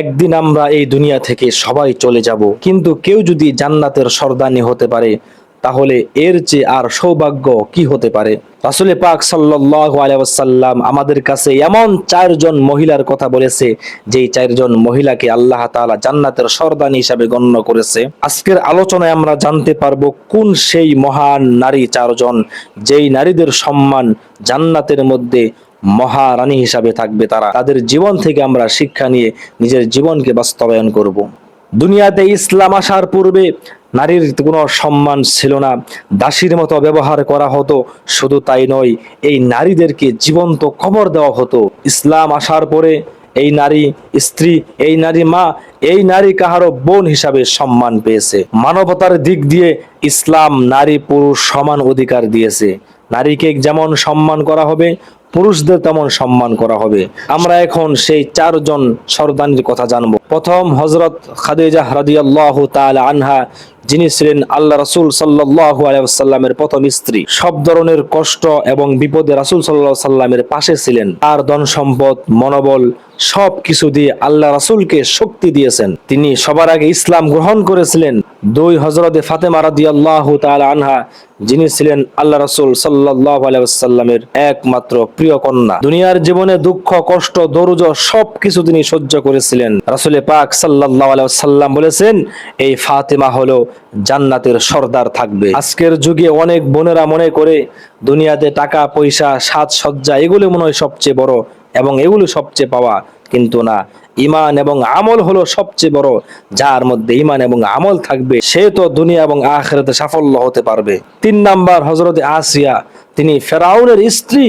একদিন আমরা এই দুনিয়া থেকে সবাই চলে যাব। কিন্তু কেউ যদি জান্নাতের সর্দানি হতে পারে, তাহলে এর চেয়ে আর সৌভাগ্য কি হতে পারে? রাসুল পাক আলাইসাল্লাম আমাদের কাছে এমন চারজন মহিলার কথা বলেছে, যেই চারজন মহিলাকে আল্লাহ জান্নাতের সর্দানি হিসাবে গণ্য করেছে। আজকের আলোচনায় আমরা জানতে পারব কোন সেই মহান নারী চারজন, যেই নারীদের সম্মান জান্নাতের মধ্যে মহারানী হিসাবে থাকবে তারা। তাদের জীবন থেকে আমরা শিক্ষা নিয়ে নিজের জীবনকে বাস্তবায়ন করব। দুনিয়াতে ইসলাম আসার পূর্বে নারীর কোনো সম্মান ছিল না। দাসীর মতো ব্যবহার করা হতো। শুধু তাই নয়, এই নারীদেরকে জীবন্ত কবর দেওয়া হতো। ইসলাম আসার পরে এই নারী স্ত্রী, এই নারী মা, এই নারী কাহারও বোন হিসাবে সম্মান পেয়েছে। মানবতার দিক দিয়ে ইসলাম নারী পুরুষ সমান অধিকার দিয়েছে। নারীকে যেমন সম্মান করা হবে পুরুষদের তেমন সম্মান করা হবে। আমরা এখন সেই চারজন সর্দানির কথা জানব। প্রথম হজরত খাদিজা রাদিয়াল্লাহু তাআলা আনহা যিনি ছিলেন আল্লাহ রাসূল সাল্লাল্লাহু আলাইহি ওয়াসাল্লামের প্রথম স্ত্রী, সব ধরনের কষ্ট এবং বিপদে রাসূল আলাইহি সাল্লামের পাশে ছিলেন। তার ধন সম্পদ, মনোবল সব কিছু দিয়ে আল্লাহ রাসূলকে শক্তি দিয়েছেন। তিনি সবার আগে ইসলাম গ্রহণ করেছিলেন। দুই হজরতে ফাতেমা রাদিয়াল্লাহু তাআলা আনহা, যিনি ছিলেন আল্লাহ রাসূল সাল্লাল্লাহু আলাইহি ওয়াসাল্লামের একমাত্র প্রিয় কন্যা। দুনিয়ার জীবনে দুঃখ, কষ্ট, দরুজ সব কিছু তিনি সহ্য করেছিলেন। রাসূলে পাক সাল্লাল্লাহু আলাইহি ওয়াসাল্লাম বলেছেন, এই ফাতেমা হলো জান্নাতের সর্দার থাকবে। আজকের যুগে অনেক বোনেরা মনে করে, দুনিয়াতে টাকা, পয়সা, সাজ সজ্জা, এগুলো মনে হয় সবচেয়ে বড় এবং এগুলো সবচেয়ে পাওয়া কিন্তু না। ইমান এবং আমল হলো সবচেয়ে বড়, যার মধ্যে ইমান এবং আমল থাকবে, সে তো দুনিয়া এবং আখেরাতে সাফল্য হতে পারবে। তিন নাম্বার হজরতে আসিয়া, তিনি ফেরাউনের স্ত্রী,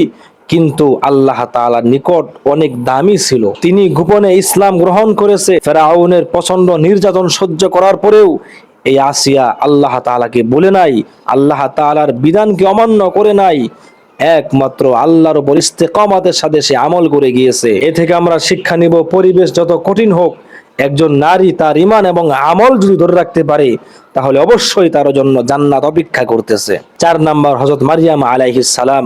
কিন্তু আল্লাহ তাআলার নিকট অনেক দামি ছিল। তিনি গোপনে ইসলাম গ্রহণ করেছে। ফেরাউনের প্রচণ্ড নির্যাতন সহ্য করার পরেও এই আসিয়া আল্লাহ তাআলাকে বলে নাই, আল্লাহ তাআলার বিধানকে অমান্য করে নাই। একমাত্র আল্লাহর উপর ইস্তেকামাতের সাথে সে আমল করে গিয়েছে। এ থেকে আমরা শিক্ষা নিব, পরিবেশ যত কঠিন হোক, একজন নারী তার ইমান এবং আমল যদি ধরে রাখতে পারে, তাহলে অবশ্যই তার জন্য জান্নাত অপেক্ষা করতেছে। চার নাম্বার হজরত মারিয়াম আলাইহিস সালাম,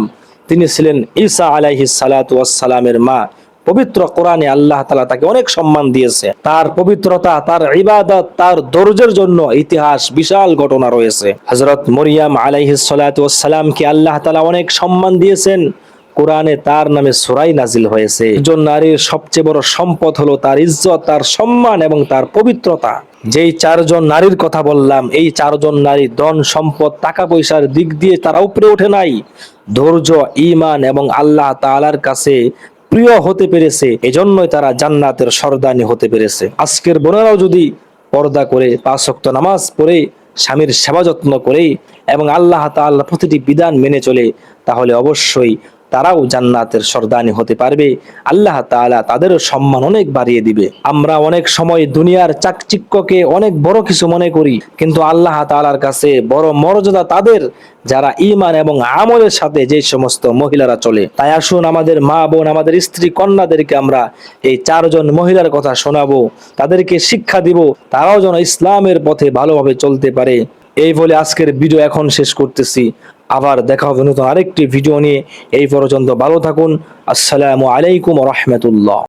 তিনি ছিলেন ঈসা আলাইহিস সালাতু সালামের মা। পবিত্র কোরআনে আল্লাহ তালা তাকে অনেক সম্মান দিয়েছে। তার পবিত্রতা, তার ইবাদত, তার দরজের জন্য ইতিহাস বিশাল ঘটনা রয়েছে। হজরত মরিয়াম আলাইহিস সালামকে আল্লাহ তালা অনেক সম্মান দিয়েছেন। কোরআনে তার নামে সুরাই নাজিল হয়েছে। একজন নারীর সবচেয়ে বড় সম্পদ হলো তার ইজ্জত, তার সম্মান এবং তার পবিত্রতা। যেই চারজন নারীর কথা বললাম, এই চারজন নারী ধন, সম্পদ, টাকা পয়সার দিক দিয়ে তারা উপরে ওঠে নাই। ধৈর্য ইমান এবং আল্লাহ তাআলার কাছে প্রিয় হতে পেরেছে, এজন্যই তারা জান্নাতের সর্দানি হতে পেরেছে। আজকের বোনেরাও যদি পর্দা করে পাশক্ত নামাজ পড়ে, স্বামীর সেবা যত্ন করে এবং আল্লাহ তাল্লাহ প্রতিটি বিধান মেনে চলে, তাহলে অবশ্যই তারাও জান্নাতের সর্দানি হতে পারবে। আল্লাহ তাআলা তাদেরও সম্মান অনেক বাড়িয়ে দিবে। আমরা অনেক সময় দুনিয়ার চাকচিক্যকে অনেক বড় কিছু মনে করি, কিন্তু আল্লাহ তাআলার কাছে বড় মর্যাদা তাদের, যারা ইমান এবং আমলের সাথে যে সমস্ত মহিলারা চলে। তাই আসুন আমাদের মা বোন, আমাদের স্ত্রী কন্যাদেরকে আমরা এই চারজন মহিলার কথা শোনাবো, তাদেরকে শিক্ষা দিব, তারাও যেন ইসলামের পথে ভালোভাবে চলতে পারে। এই বলে আজকের ভিডিও এখন শেষ করতেছি। আবার দেখা হবে নতুন আরেকটি ভিডিও নিয়ে। এই পর্যন্ত ভালো থাকুন। আসসালামু আলাইকুম রহমতুল্লাহ।